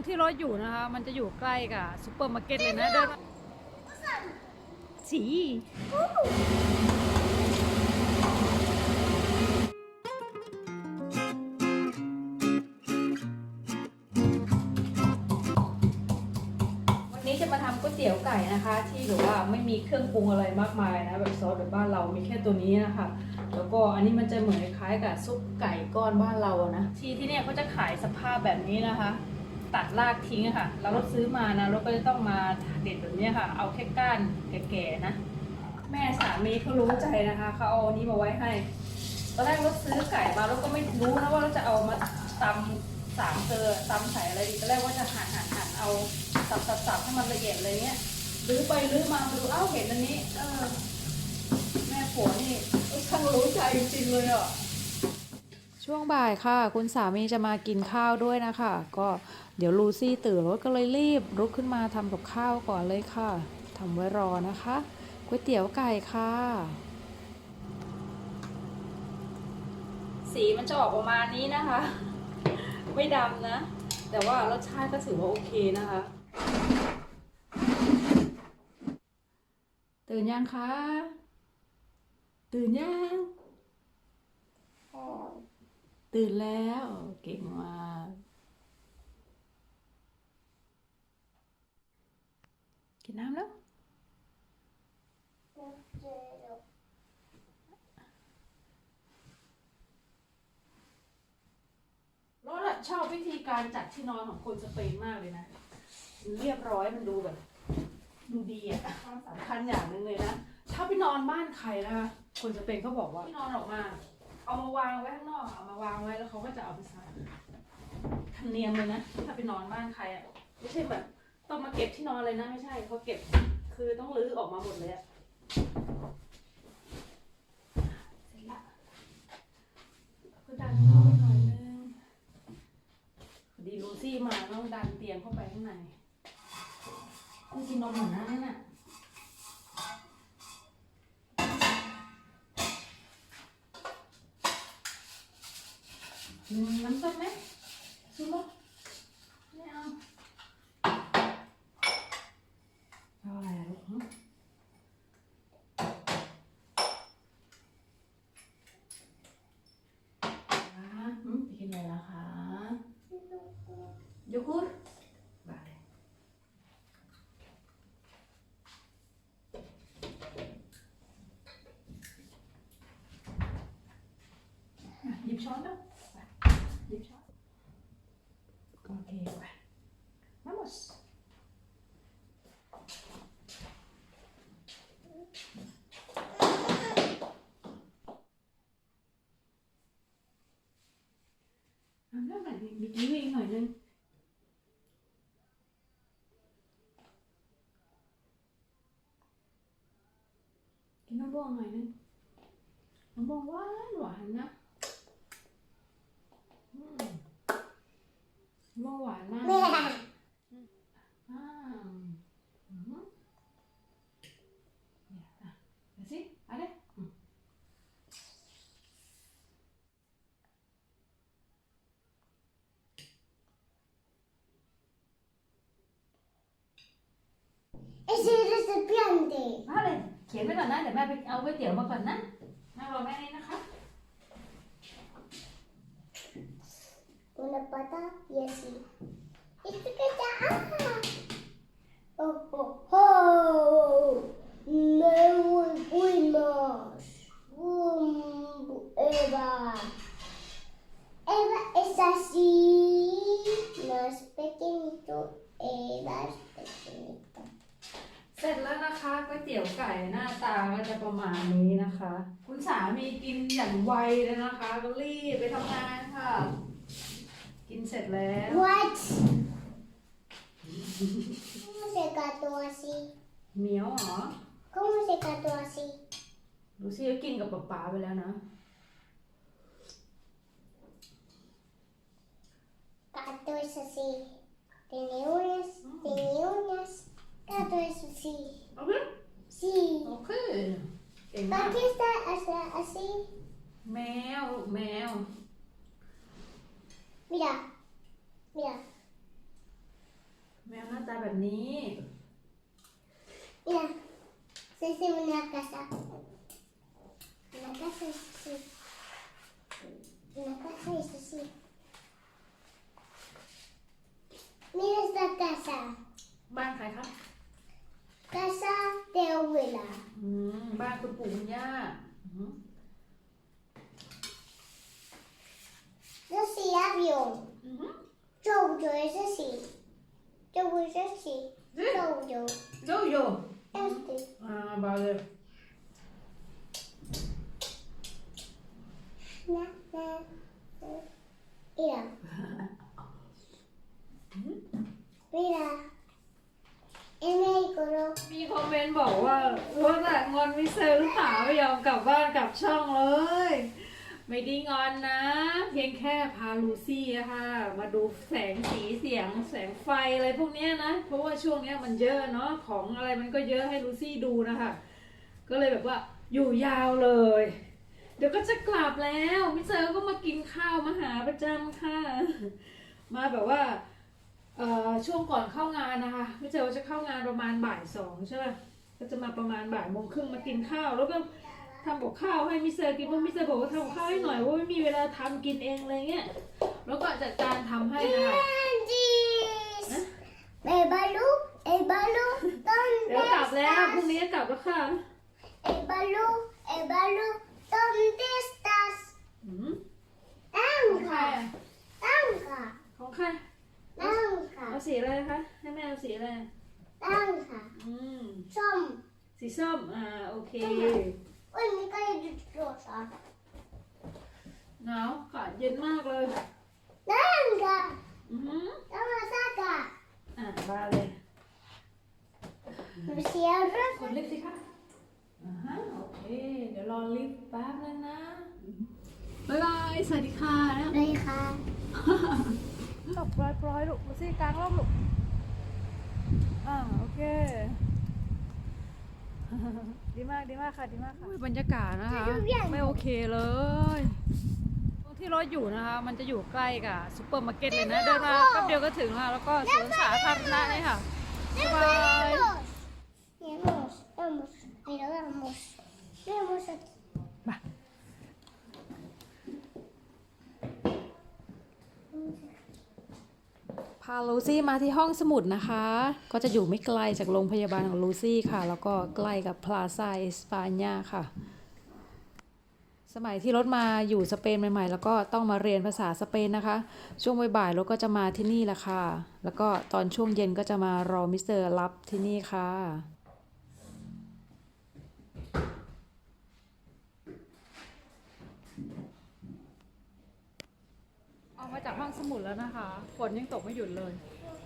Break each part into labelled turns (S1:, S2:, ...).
S1: รงที่รถอยู่นะคะ มันจะอยู่ใกล้กับซูเปอร์มาร์เก็ตเลยนะเดินมาสีวันนี้จะมาทำก๋วยเตี๋ยวไก่นะคะ ที่แบบว่าไม่มีเครื่องปรุงอะไรมากมายนะแบบซอสแบบบ้านเรามีแค่ตัวนี้นะคะ แล้วก็อันนี้มันจะเหมือนคล้ายกับซุปไก่ก้อนบ้านเราอะนะ ที่ที่เนี่ยเขาจะขายสภาพแบบนี้นะคะ ตัดรากทิ้งอะค่ะ เราก็ซื้อมานะเราก็จะต้องมาเด็ดแบบนี้ค่ะ เอาแค่ก้านแก่ๆนะ แม่สามีเขารู้ใจนะคะเขาเอาอันนี้มาไว้ให้ตอนแรกเราซื้อไก่มาเราก็ไม่รู้นะว่าเราจะเอามาตำสามเกลือตำใส่อะไรดีตอนแรกว่าจะหั่นหั่นหั่นเอาสับสับสับให้มันละเอียดเลยเนี้ยรื้อไปรื้อมามาดูเอ้าเห็นอันนี้ เออ แม่ผัวนี่ช่างรู้ใจจริงเลยอะช่วงบ่ายค่ะ คุณสามีจะมากินข้าวด้วยนะคะ ก็ เดี๋ยวลูซี่ตื่นรถก็เลยรีบลุกขึ้นมาทำกับข้าวก่อนเลยค่ะทำไว้รอนะคะก๋วยเตี๋ยวไก่ค่ะ สีมันจะออกประมาณนี้นะคะ ไม่ดำนะ แต่ว่ารสชาติก็ถือว่าโอเคนะคะ ตื่นยังคะ ตื่นยัง ตื่นแล้ว เก่งมาก กินน้ำแล้วรถอะชอบวิธีการจัดที่นอนของคนสเปนมากเลยนะมันเรียบร้อยมันดูแบบ ดูดีอะความสำคัญอย่างหนึ่งเลยนะ ถ้าไปนอนบ้านใครนะคะคนสเปนเขาบอกว่าที่นอนออกมา เอามาวางไว้ข้างนอกเอามาวางไว้แล้วเขาก็จะเอาไปใส่ธรรมเนียมเลยนะ ถ้าไปนอนบ้านใครอะไม่ใช่แบบ ต้องมาเก็บที่นอนเลยนะ ไม่ใช่เขาเก็บคือต้องรื้อออกมาหมดเลยอะเสร็จละก็ดันเข้าไปหน่อยนึงพอดีลูซี่มาต้องดันเตียงเข้าไปข้างในต้องกินนมเหมือนนั้นน่ะอืมน้ำส้มไหมซุปไหมไม่เอาเอาอะไรอะลูกหึอ่าหืมไปกินอะไรล่ะคะ โยเกุร์ตบายอะหยิบช้อนแล้วไปหยิบช้อน โอเคไป vamos น้ำเรื่องไหนมีกิ้วอีกหน่อยนึง กินมะม่วงหน่อยนึงมะม่วงหวานหวานนะมะม่วงหวานมาก อ่าอืมเนี่ยอะเดี๋ยวสิเอะไรอืม
S2: Es el recipiente.
S1: มา เขียนไว้ก่อนนะเดี๋ยวแม่ไปเอาก๋วยเตี๋ยวมาก่อนนะนั่งรอแม่นี่นะคะ
S2: Una pata y así. Esto que está. Oh, oh, oh. Me fuimos. Um, Eva. Eva es así. Más pequeñito. Eva es pequeñito.
S1: เสร็จแล้วนะคะก๋วยเตี๋ยวไก่หน้าตาก็จะประมาณนี้นะคะ คุณสา มีกินอย่างไวเลยนะคะ ก็รีบไปทำงานค่ะ กินเสร็จแล้ว
S2: What? ¿Cómo se cató así?
S1: เหมียวเหรอ
S2: ¿Cómo se cató así?
S1: ดูสิก็กินกับป๊าป๊าไปแล้วนะ
S2: Gato es así. Tiene uñas, tiene uñas. Gato es así.
S1: โอเค
S2: Sí.
S1: โอเคเก่งมาก
S2: ¿Por qué está así- así?
S1: แมวลูกแมว
S2: Mira. Mira.
S1: แบบนี้
S2: Mira, Ceci, una casa. Una casa es así. Una casa es así. Mira esta casa.
S1: บ้านใครคะ
S2: Casa de abuela.
S1: อืมบ้านคุณปู่คุณย่าอืม
S2: Ceci, avión.
S1: อือหือ
S2: Jojo es así. Jojo es así.
S1: Sí.
S2: Jojo.
S1: โยโย่
S2: Este.
S1: อ่าบาเลย
S2: Na, na. Mira. Mira. En México, ¿no?
S1: มีคอมเมนต์บอกว่าว่าแต่งอนมิสเตอร์หรือเปล่าไม่ยอมกลับบ้านกลับช่องเลย ไม่ได้งอนนะ เพียงแค่พาลูซี่อะค่ะ มาดูแสงสีเสียงแสงไฟอะไรพวกเนี้ยนะ เพราะว่าช่วงเนี้ยมันเยอะเนาะของอะไรมันก็เยอะให้ลูซี่ดูนะคะ ก็เลยแบบว่าอยู่ยาวเลย เดี๋ยวก็จะกลับแล้วมิเตอร์ก็มากินข้าวมาหาประจำค่ะ มาแบบว่าช่วงก่อนเข้างานนะคะม่เจอว่าจะเข้างานประมาณบ่ายสองใช่ไหมก็จะมาประมาณบ่ายโมงครึ่งมากินข้าวแล้วก็ ทำกับข้าวให้มิสเตอร์กินเพราะมิสเตอร์บอกว่าทำกับข้าวให้หน่อยว่าไม่มีเวลาทำกินเองอะไรเงี้ยแล้วก็จัดการทำให้นะคะ
S2: Candies. El balón, el balón,
S1: เดี๋ยว
S2: ¿dónde
S1: กลับแล้วพรุ่ง
S2: estás?
S1: นี้กลับแล้วค่ะ
S2: El balón, el balón, ¿dónde estás?
S1: อืมของใคร
S2: Tanga,
S1: อะ
S2: tanga,
S1: ของใครเอา
S2: tanga,
S1: สีอะไรคะ ให้แม่เอาสีอะไร
S2: tanga.
S1: อืม
S2: Som.
S1: สีส้ม อ่า โอเค นาวอากาศเย็นมากเลย
S2: Tanga,
S1: อือหือ
S2: toma, saca.
S1: อ่าบาเลย
S2: Me cierras.
S1: กดลิฟต์สิคะอ่าฮะโอเค เดี๋ยวรอลิฟต์แป๊บนึงนะบ๊ายบาย สวัสดีค่ะนะ
S2: Deja.
S1: ตบปลอยปลอยๆลูกมาสิกลางร่มลูก อ่า โอเค ดีมาก ดีมากค่ะ ดีมากค่ะ บรรยากาศนะคะ ไม่โอเคเลยตรง ที่รถอยู่นะคะ มันจะอยู่ใกล้กับซูเปอร์มาร์เก็ตเลยนะ เดินมาแป๊บเดียวก็ถึงค่ะ แล้วก็สวนสาธารณะนี่ค่ะบ๊ายบาย
S2: Vamos, vamos, pero vamos. Vamos aquí.
S1: พาลูซี่มาที่ห้องสมุดนะคะ ก็จะอยู่ไม่ไกลจากโรงพยาบาลของลูซี่ค่ะ แล้วก็ใกล้กับพลาซาเอสปาญาค่ะ สมัยที่รถมาอยู่สเปนใหม่ ๆ แล้วก็ต้องมาเรียนภาษาสเปนนะคะ ช่วงบ่ายๆรถก็จะมาที่นี่แหละค่ะ แล้วก็ตอนช่วงเย็นก็จะมารอมิสเตอร์รับที่นี่ค่ะออกมาจากห้องสมุดแล้วนะคะฝนยังตกไม่หยุดเลย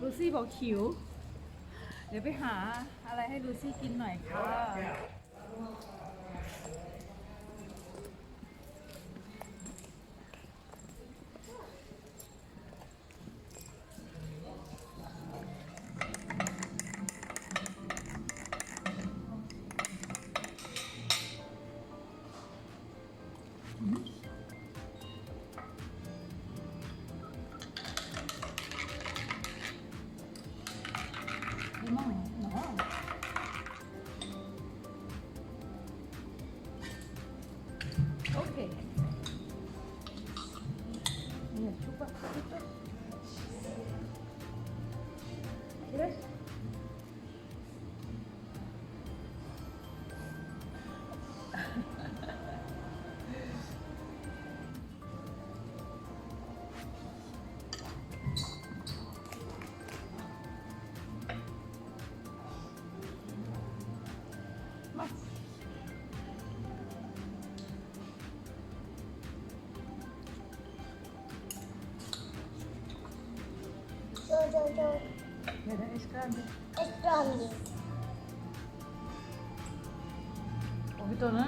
S1: ลูซี่บอกหิว เดี๋ยวไปหาอะไรให้ลูซี่กินหน่อยค่ะ çocuk. Neden eşkıyancı? Eşkıyancı. O bir.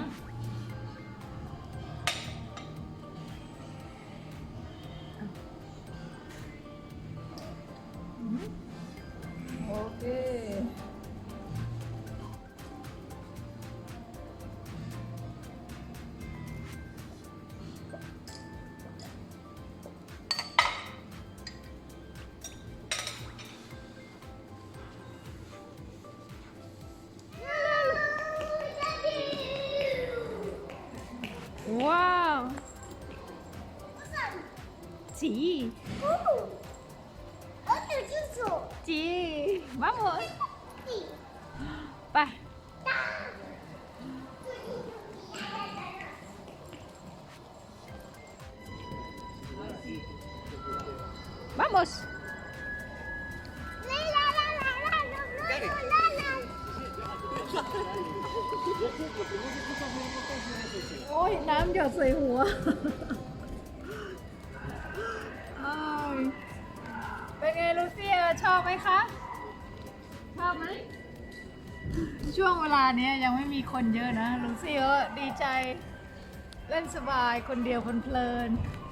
S1: หมดไป
S2: มามุส
S1: โอ้ยน้ำหยดใส่หัวเป็นไงลูเซียชอบไหมคะ อบไหมช่วงเวลาเนี้ยยังไม่มีคนเยอะนะลูเซียก็ดีใจ เล่นสบายคนเดียวเพลินๆ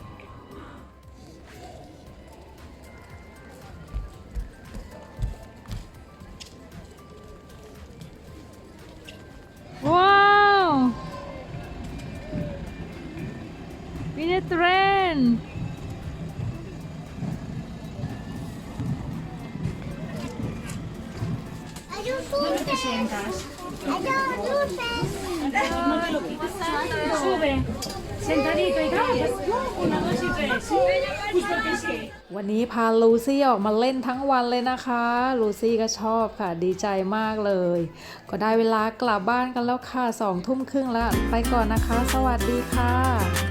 S1: วันนี้พาลูซี่ออกมาเล่นทั้งวันเลยนะคะ ลูซี่ก็ชอบค่ะ ดีใจมากเลย ก็ได้เวลากลับบ้านกันแล้วค่ะสองทุ่มครึ่งแล้ว ไปก่อนนะคะ สวัสดีค่ะ